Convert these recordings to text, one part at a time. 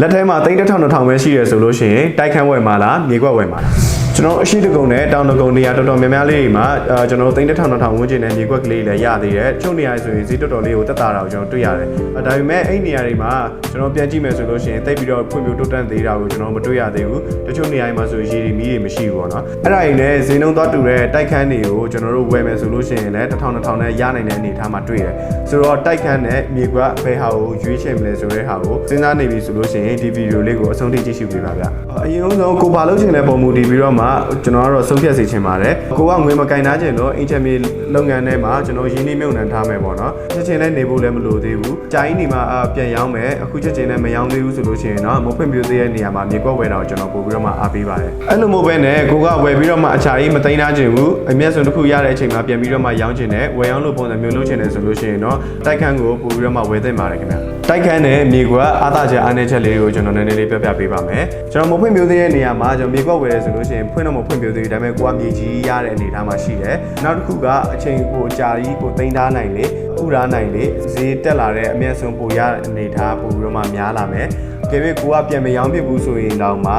လက်ထဲမှာ3000 2000ပဲရှိရဆိုလို့ရှိရင်တိုက်ခန်းဝယ်မှာလားမြေကွက်ဝယ်မှာလားကျွန်တော်အရှိတကုံနဲ့တောင်တကုံနေရာတော်တော်များများလေးတွေမှာအာကျွန်တော်3000 2000ဝန်းကျင်နဲ့မြေကွက်ကလေးလည်းရသေးတယ်ချုပ်နေရာဆိုရင်ဈေးတော်တော်လေးကိုတက်တာတော့ကျွန်တော်တွေ့ရတယ်အဲဒါပေမဲ့အဲ့နေရာတွေမှာကျွန်တော်ပြန်ကြည့်မယ်ဆိုလို့ရှိရင်တိတ်ပြီးတော့ဖွံ့ဖြိုးတိုးတက်သေးတာကိုကျွန်တော်မတွေ့ရသေးဘူးတချို့နေရာတွေမှာဆိုရေတွေမီးတွေမရှိဘူးပေါ့နော်အဲ့ဒါတွေနဲ့ဈေးနှုန်းသွားတူတဲ့တိုက်ခန်းတွေကိုကျွန်တော်တို့ဝယ်မယ်ဆိုလို့ရှိရင်လည်း1000 2000နဲ့ရနိုင်တဲ့အနေအထားမှာတွေ့တယ်ဆိုတော့တိုက်ခန်းနဲ့မြေကွက်ဘယ်ဟာကိုရွေးချယ်မလဲဆိုတဲ့ဟာကိုစဉ်းစားနေပြီဆိုလို့ရှိရင်ဒီဗီဒီယိုလေးကိုအဆုံးထိကြည့်ရှုပေးပါဗျအရင်ဆုံးကိုဘာလုပ်ချင်တဲ့ပုံမူတည်ပြီးတော့မှကျွန်တော်ကတော့ဆုံးဖြတ်စေချင်ပါတယ်ကိုကငွေမကင်ထားချင်တော့အင်ချင်မီလုပ်ငန်းထဲမှာကျွန်တော်ရင်းနှီးမြှုပ်နှံထားမယ်ပေါ့နော်ချက်ချင်းလည်းနေဖို့လည်းမလိုသေးဘူးကြာကြီးနေမှာအာပြန်ရောင်းမယ်အခုချက်ချင်းလည်းမရောင်းသေးဘူးဆိုလို့ရှိရင်တော့မဖွင့်ပြသေးတဲ့နေရာမှာမြေကွက်ဝယ်တာကိုကျွန်တော်ပို့ပြီးတော့မှအားပေးပါတယ်အဲ့လိုမျိုးပဲနဲ့ကိုကဝယ်ပြီးတော့မှအချာကြီးမသိမ်းထားချင်ဘူးအမျက်စွန်တစ်ခုရတဲ့အချိန်မှာပြန်ပြီးတော့မှရောင်းချင်တယ်ဝယ်ရောင်းလို့ပုံစံမျိုးလုပ်ချင်တယ်ဆိုလို့ရှိရင်တော့တိုက်ခန်းကိုပို့ပြီးတော့မှဝယ်သင့်ပါတယ်ခင်ဗျတိုက်ခန်းနဲ့မြေကွက်အားသာချက်အားနည်းချက်လေးကိုကျွန်တော်နည်းနည်းလေးပြပြပေးပါမယ်ကျွန်တော်မဖွင့်ပြသေးတဲ့နေရာမှာကျွန်တော်မြေကွက်ဝယ်ရဆိုလို့ရှိရင်ဖွင့်တော့မဖွင့်ပြသေးဘူးဒါပေမဲ့ကိုကမြေကြီးရတဲ့အနေအထားမှာရှိတယ်နောက်တစ်ခုကအချိန်ကိုကြာကြီးကိုသိမ်းထားနိုင်လေဥရားနိုင်လေဈေးတက်လာတဲ့အမျက်စွန်ပိုရတဲ့အနေအထားပို့ပြီးတော့မှများလာမယ်ကဲပြီးကိုကပြန်မရောင်းဖြစ်ဘူးဆိုရင်တော့မှ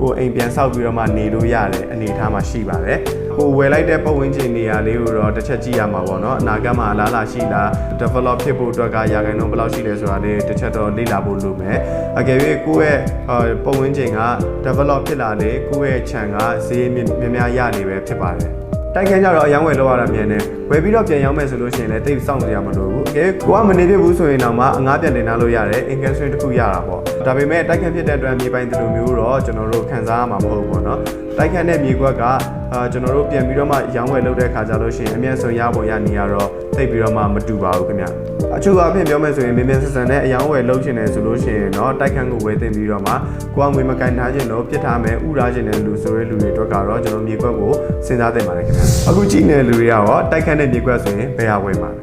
ကိုအိမ်ပြန်ဆောက်ပြီးတော့မှနေလို့ရတဲ့အနေအထားမှာရှိပါတယ်ကိုဝယ်လိုက်တဲ့ပတ်ဝန်းကျင်နေရာလေးကိုတော့တစ်ချက်ကြည့်ရမှာပေါ့နော်အနာဂတ်မှာအလားအလာရှိလား develop ဖြစ်ဖို့အတွက်ကရာခိုင်နှုန်းဘယ်လောက်ရှိလဲဆိုတာလေးတစ်ချက်တော့လေ့လာဖို့လိုမယ်အကယ်၍ကိုယ့်ရဲ့အာပတ်ဝန်းကျင်က develop ဖြစ်လာလေကိုယ့်ရဲ့ခြံကဈေးမြများများရနေပဲဖြစ်ပါတယ် တိုက်ခန်းကြတော့အယောင်းဝယ်လောက်ရတာမြန်တယ်ဝယ်ပြီးတော့ပြန်ရောင်းမယ်ဆိုလို့ရှိရင်လည်းတိတ်စောင့်စရာမလိုဘူးအကယ်ကိုကမနေပြဘူးဆိုရင်တော့မှအငားပြန်တင်ထားလို့ရတယ် income stream တစ်ခုရတာပေါ့ဒါပေမဲ့တိုက်ခန်းဖြစ်တဲ့အတွက်မြေပိုင်တလူမျိုးတော့ကျွန်တော်တို့ခံစားရမှာမဟုတ်ဘူးပေါ့နော်တိုက်ခန်းတဲ့မြေကွက်က အာကျွန်တော်တို့ပြန်ပြီးတော့မှရောင်းဝယ်လုပ်တဲ့ခါကြလို့ရှိရင်အမြတ်ဆုံးရဖို့ရနေရတော့တိတ်ပြီးတော့မှမတူပါဘူးခင်ဗျအချို့အဖြစ်ပြောမယ်ဆိုရင်မြင်မြင်ဆန်ဆန်နဲ့အယောင်းဝယ်လုပ်ချင်တယ်ဆိုလို့ရှိရင်တော့တိုက်ခန်းကိုဝယ်တင်ပြီးတော့မှကိုကငွေမကန်ထားခြင်းတော့ပြစ်ထားမယ်ဥထားခြင်းတဲ့လူဆိုတဲ့လူတွေအတွက်ကတော့ကျွန်တော်မြေကွက်ကိုစဉ်းစားသင့်ပါတယ်ခင်ဗျအခုကြည့်နေတဲ့လူတွေကတော့တိုက်ခန်းတဲ့မြေကွက်ဆိုရင်ဘယ်ဟာဝယ်မှာလဲ